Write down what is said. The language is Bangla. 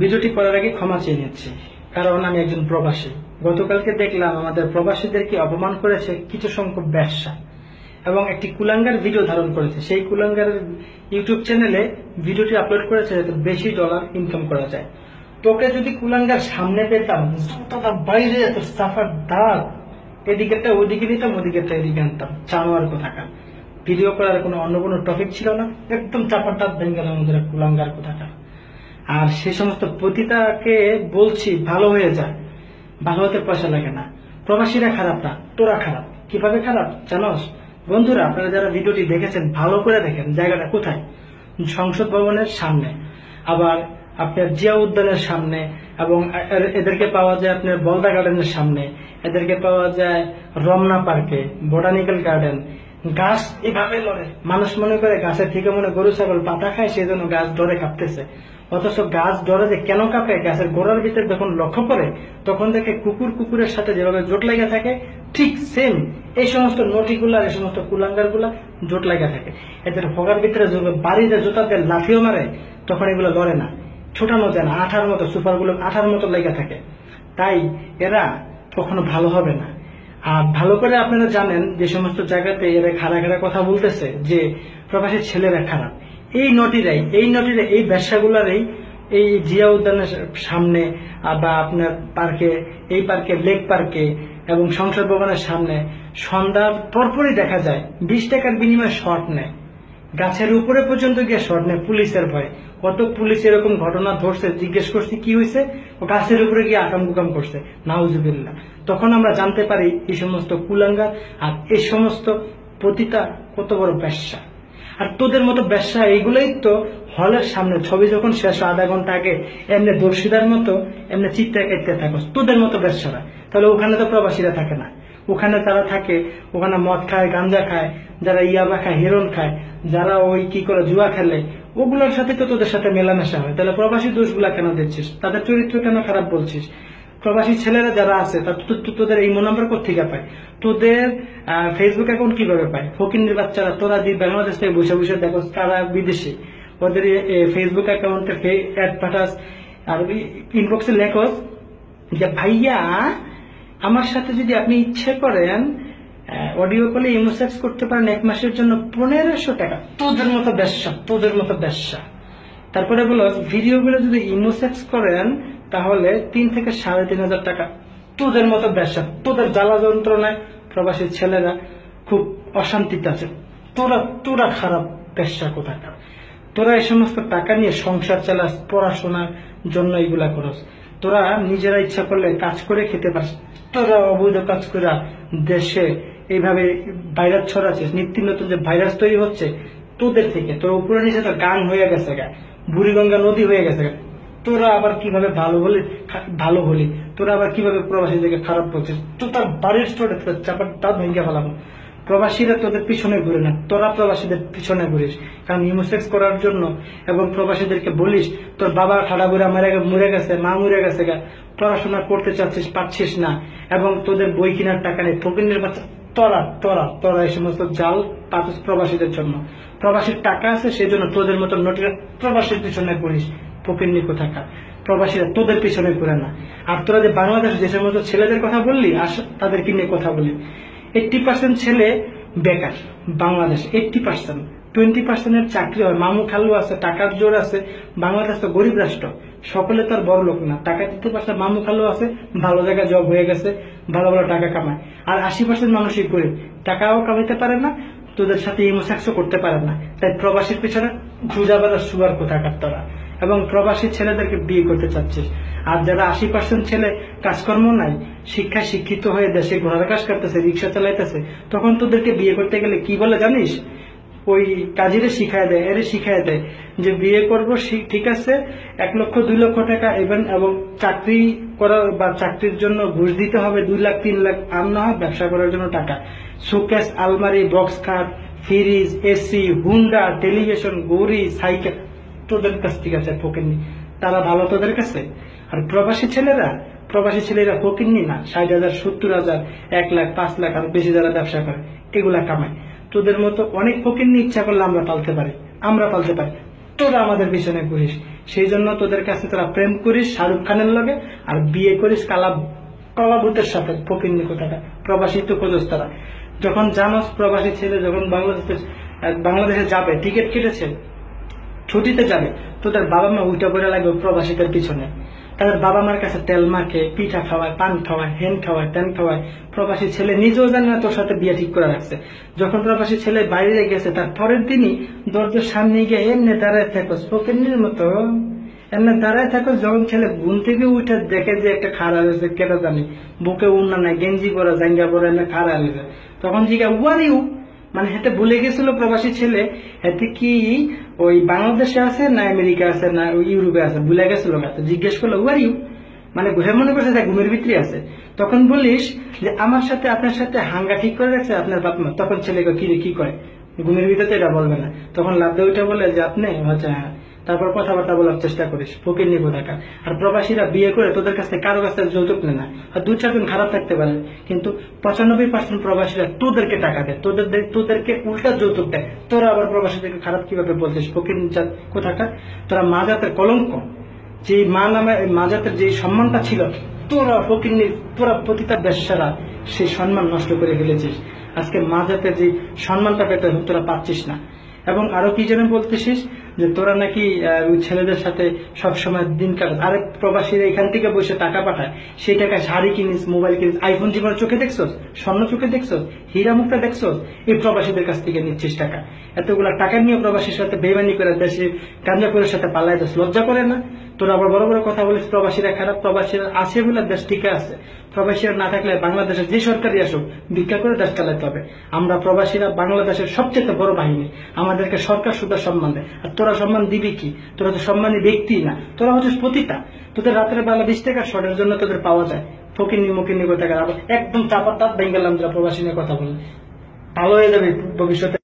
ভিডিওটি করার আগে ক্ষমা চেয়ে নিচ্ছি। কারণ আমি একজন প্রবাসী। গতকালকে দেখলাম আমাদের প্রবাসীদেরকে অপমান করেছে কিছু সংখ্যক ব্যবসা এবং একটি কুলাঙ্গার ভিডিও ধারণ করেছে। সেই কুলাঙ্গারের ইউটিউব চ্যানেলে ভিডিওটি আপলোড করেছে যাতে বেশি ডলার ইনকাম করা যায়। তোকে যদি কুলাঙ্গার সামনে পেতাম বাইরে যেত সাফার দাগ, এদিকেরটা ওদিকে নিতাম, ওদিকেরটা এদিকে আনতাম। চানোয়ার কোথাকার। ভিডিও করার কোনো অন্য কোনো টপিক ছিল না। একদম চাপার দাঁত ভেঙে গেল আমাদের কুলাঙ্গার কোথাকার। আর সে সমস্ত পতিতাকে বলছি, ভালো হয়ে যায় ভালো হতে পয়সা লাগে না। প্রবাসীরা খারাপ না, তোরা খারাপ। কীভাবে খারাপ, জানোস? বন্ধুরা, আপনারা যারা ভিডিওটি দেখেছেন, ভালো করে দেখেন, জায়গাটা কোথায়? সংসদ ভবনের সামনে। আবার আপনার জিয়া উদ্যানের সামনে এবং এদেরকে পাওয়া যায় আপনার বলদা গার্ডেনের সামনে। এদেরকে পাওয়া যায় রমনা পার্কে বোটানিক্যাল গার্ডেন গাছ এভাবে লড়ে। মানুষ মনে করে গাছের থেকে মনে গরু, ছাগল, পাতা খায় সেই জন্য গাছ ডরে কাঁপতেছে। অথচ গাছ ডরে যে কেন কাঁপে, গাছের গোড়ার ভিতরে যখন লক্ষ্য করে, তখন দেখে কুকুর কুকুরের সাথে যেভাবে জোট লেগে থাকে, ঠিক সেম এই সমস্ত নটিগুলা, এই সমস্ত কুলাঙ্গারগুলা জোট লেগে থাকে। এদের ফগার ভিতরে বাড়িতে জোতাতে লাফিও মারে, তখন এগুলো লড়ে না। ছোটানো যায় না। আঠার মতো সুপারগুলো আঠার মতো লেগে থাকে। তাই এরা কখনো ভালো হবে না। আর ভালো করে আপনারা জানেন যে সমস্ত জায়গাতে এরা খারা খারা কথা বলতেছে যে প্রবাসী ছেলেরা খারাপ। এই নটিরাই এই নটিরা এই ব্যবসাগুলারই এই জিয়া উদ্যানের সামনে বা আপনার পার্কে, এই পার্কে, লেক পার্কে এবং সংসদ ভবনের সামনে সন্ধ্যার পরপরই দেখা যায়, বিশ টাকার বিনিময়ে শর্ট নেয়। গাছের উপরে পর্যন্ত গিয়ে শর্ট নেয়, পুলিশের ভয়ে। কত পুলিশ এরকম ঘটনা ধরছে, জিজ্ঞেস করছি, কি হয়েছে ও গাছের উপরে গিয়ে আকাম কুকাম করছে। নাউজুবিল্লা তখন আমরা জানতে পারি এই সমস্ত কুলাঙ্গার আর এই সমস্ত পতিতা কত বড় ব্যবসা। আর তোদের মতো ব্যবসা এইগুলোই তো হলের সামনে ছবি যখন শেষ আধা ঘণ্টা আগে, এমনি দর্শিদার মতো, এমনি চিত্তে কাটতে থাকো তোদের মতো ব্যবসারা। তাহলে ওখানে তো প্রবাসীরা থাকে না। ওখানে তারা থাকে, ওখানে মদ খায় গাঞ্জা খায়, যারা ইয়াবা খায়, হেরোন খায়, যারা ওই কি করে, জুয়া খেলে, ওগুলোর সাথে তো তোদের সাথে মেলামেশা হয়। তাহলে প্রবাসী দোষগুলা কেন দিচ্ছিস? তাদের চরিত্র কেন খারাপ বলছিস? প্রবাসী ছেলেরা যারা আছে তোদের এই নম্বর কোথেকে পায়? তোদের ফেসবুক অ্যাকাউন্ট কীভাবে পায়? ফকিনের বাচ্চারা, তোরা দি বাংলাদেশ থেকে বসে বসে দেখো তারা বিদেশে। ওদের ফেসবুক অ্যাকাউন্টে অ্যাড পাঠাস, আর ইনবক্সে লেখস যে, ভাইয়া আমার সাথে যদি আপনি ইচ্ছে করেন অডিও কলে ইমোসেক্স করতে পারেন এক মাসের জন্য পনেরোশো টাকা। তোদের মতো ব্যবসা, তোদের মতো ব্যবসা। তারপরে বলো ভিডিওগুলো যদি ইমোসেক্স করেন, তাহলে তিন থেকে সাড়ে তিন হাজার টাকা। তোদের মতো ব্যবসা, তোদের জ্বালা যন্ত্রণায় প্রবাসী ছেলেরা খুব অশান্তিতে আছে। তোরা তোরা খারাপ ব্যবসা কোথাকার? তোরা এই সমস্ত টাকা নিয়ে সংসার চালাস, পড়াশোনার জন্য এগুলা করস। তোরা নিজেরা ইচ্ছা করলে কাজ করে খেতে পারিস। তোরা অবৈধ কাজ করে দেশে এইভাবে ভাইরাস ছড়াচ্ছিস, নিত্য নতুন যে ভাইরাস তৈরি হচ্ছে তোদের থেকে। তোর উপরে নিচে তো গান হয়ে গেছে গা, বুড়িগঙ্গা নদী হয়ে গেছে গা। তোরা আবার কীভাবে ভালো হলি ভালো হলি? তোরা আবার কীভাবে প্রবাসীদেরকে খারাপ করছিস তো তার বাড়ির স্টোরে চাপার দাঁত ভেঙে ফেলাবো। প্রবাসীরা তোদের পিছনে ঘুরে না। তোরা প্রবাসীদের পিছনে ঘুরিস। কারণ ইমোসেক্স করার জন্য এবং প্রবাসীদেরকে বলিস, তোর বাবা ঠাডা বুড়া মরে মরে গেছে, মা মরে গেছে গা। পড়াশোনা করতে চাচ্ছিস, পারছিস না এবং তোদের বই কেনার টাকা নেই। ফকিনের বাচ্চা তোরা তোরা তোরা এই সমস্ত জাল পাতিস প্রবাসীদের জন্য। প্রবাসীর টাকা আছে সেই জন্য তোদের মতো নোটিরা প্রবাসীর পিছনে ঘুরিস। ফকির কোথাকার? প্রবাসীরা তোদের পিছনে ঘুরে না। আর তোরা যে বাংলাদেশ যে সমস্ত ছেলেদের কথা বললি আস তাদেরকে নিয়ে কথা বলি। এইটটি পার্সেন্ট ছেলে বেকার, বাংলাদেশ এইটটি পার্সেন্ট টোয়েন্টি পার্সেন্টের চাকরি হয়। মামু খালু আছে, টাকার জোর আছে, বাংলাদেশ তো গরিব রাষ্ট্র, সকলে তো আর বড় লোক না। টাকা দিতে পারছে, মামু খালু আছে, ভালো জায়গায় জব হয়ে গেছে, ভালো ভালো টাকা কামায়। আর আশি পার্সেন্ট মানুষই গরিব, টাকাও কামাইতে পারে না, তোদের সাথে ইমোসেক্সও করতে পারে না। তাই প্রবাসীর পিছনে জুজাবাদ আর সুগার কোথাকার তারা? এবং প্রবাসী ছেলেদেরকে বিয়ে করতে চাচ্ছিস। আর যারা আশি পার্সেন্ট ছেলে কাজকর্ম নাই, শিক্ষায় শিক্ষিত হয়ে দেশে ঘোড়ার কাজ করতেছে রিক্সা চালাইতেছে, তখন তোদেরকে বিয়ে করতে গেলে কি বলে জানিস? ওই কাজীরে শিখায় দেয়, এর শিখায় দেয় যে বিয়ে করব ঠিক আছে, এক লক্ষ, দুই লক্ষ টাকা এবং এবং চাকরি করার বা চাকরির জন্য ঘুষ দিতে হবে দুই লাখ, তিন লাখ, আর না হয় ব্যবসা করার জন্য টাকা। শোকেস, আলমারি, বক্স খাট, ফ্রিজ, এসি, হুন্ডা, টেলিভিশন গড়ি সাইকেল তোদের কাছ থেকে আছে ফকিরনি তারা ভালো তোদের কাছে? আর প্রবাসী ছেলেরা? প্রবাসী ছেলেরা ফকিরনি না, ষাট হাজার, সত্তর হাজার, এক লাখ, পাঁচ লাখ আর বেশি যারা ব্যবসা করে, এগুলা কামায়। তোদের মতো অনেক ফকিরনি ইচ্ছা করলে আমরা পালতে পারি, আমরা পালতে পারি। তোরা আমাদের পিছনে ঘুরিস। সেই জন্য তোদের কাছে তোরা প্রেম করিস শাহরুখ খানের লগে, আর বিয়ে করিস কালা কলাভূতের সাথে ফকির নিকোটাটা প্রবাসী তো খোঁজস তারা। যখন জানোস প্রবাসী ছেলে যখন বাংলাদেশে বাংলাদেশে যাবে, টিকিট কেটেছে ছুটিতে যাবে, তো তার বাবা মা উল্টা করে লাগবে প্রবাসীদের পিছনে। তাদের বাবা মার কাছে তেল মাখে, পিঠা খাওয়ায়, পান খাওয়ায়, হেন খাওয়ায়, তেন খাওয়ায়। প্রবাসী ছেলে নিজেও জানে না তোর সাথে বিয়ে ঠিক করে রাখছে। যখন প্রবাসী ছেলে বাইরে গেছে, তার পরের দিনই দরজার সামনে গিয়ে এমনি দাঁড়ায় থাকো স্পোকেনের মতো। এমনি দাঁড়ায় থাকো, যখন ছেলে ঘুম থেকে উঠে দেখে যে একটা খাড়া রয়েছে কেটে জানি, বুকে উন্না নাই গেঞ্জি পরা, জাঙ্গা পরা এমনি খাড়া রয়েছে তখন জিজ্ঞা উয়ার ইউ মানে হেতে ভুলে গেছিল প্রবাসী ছেলে, হেতে কি ওই বাংলাদেশে আছে না আমেরিকা আছে না ইউরোপে আছে? ভুলে গেছিল জিজ্ঞেস করল আর ইউ মানে ঘুরে মনে করছে যে ঘুমের ভিতরে আছে। তখন বলিস যে, আমার সাথে, আপনার সাথে হাঙ্গা ঠিক করে রাখছে আপনার বাপ তখন ছেলেকে কি কি করে ঘুমের ভিতরে এটা বলবে না। তখন লাভ ওইটা বলে যে, আপনি হচ্ছে তারপর কথাবার্তা বলার চেষ্টা করিস, ফকির নিবো টাকা আর প্রবাসীরা বিয়ে করে তোদের কাছে কারও কাছে যৌতুক নেয় না। আর দু চারজন খারাপ থাকতে পারে। কিন্তু পঁচানব্বই পার্সেন্ট প্রবাসীরা তোদেরকে টাকা দেয়। তোদের তোদেরকে উল্টা যৌতুক দেয় তোরা আবার প্রবাসীদেরকে খারাপ কীভাবে বলছিস? ফকির জাত তোরা মা জাতের কলঙ্ক। যে মা নামে মা জাতের যে সম্মানটা ছিল, তোরা ফকির তোরা প্রতিটা ব্যবসারা সেই সম্মান নষ্ট করে ফেলেছিস। আজকে মা জাতের যে সম্মানটা পেতে তোরা পাচ্ছিস না। এবং আরও কি যেন বলতেছিস? যে তোরা নাকি ছেলেদের সাথে সবসময় দিন কাটাস। আরে প্রবাসীরা এখান থেকে বসে টাকা পাঠায়। সেই টাকায় শাড়ি কিনিস, মোবাইল কিনিস আইফোন জীবনে চোখে দেখছস? স্বর্ণ চোখে দেখছস? হীরা মুক্তা দেখছস? এই প্রবাসীদের কাছ থেকে নিচ্ছিস টাকা। এতগুলা টাকা নিয়ে প্রবাসীর সাথে বেমানি করে দেশে গাঞ্জাপুরের সাথে পালাই যাস লজ্জা করে না? তোরা আবার বড় বড় কথা বলিস, প্রবাসীরা খারাপ, প্রবাসীরা আছে বলে দেশ ঠিক আছে। প্রবাসীরা না থাকলে বাংলাদেশের যে সরকারি আসুক, ভিক্ষা করে দেশ চালাতে হবে। আমরা প্রবাসীরা বাংলাদেশের সবচেয়ে বড় বাহিনী। আমাদেরকে সরকার সুদা সম্মান দেয়। আর তোরা সম্মান দিবি কি? তোরা তো সম্মানী ব্যক্তি না। তোরা হচ্ছে পতিতা। তোদের রাতের বেলা বিশ টাকা শর্টের জন্য তোদের পাওয়া যায়। ফকিনি মুকিনি কথা একদম চাপার তাপ বেঙ্গালাম যারা প্রবাসী নিয়ে কথা বলে। ভালো হয়ে যাবে ভবিষ্যতে।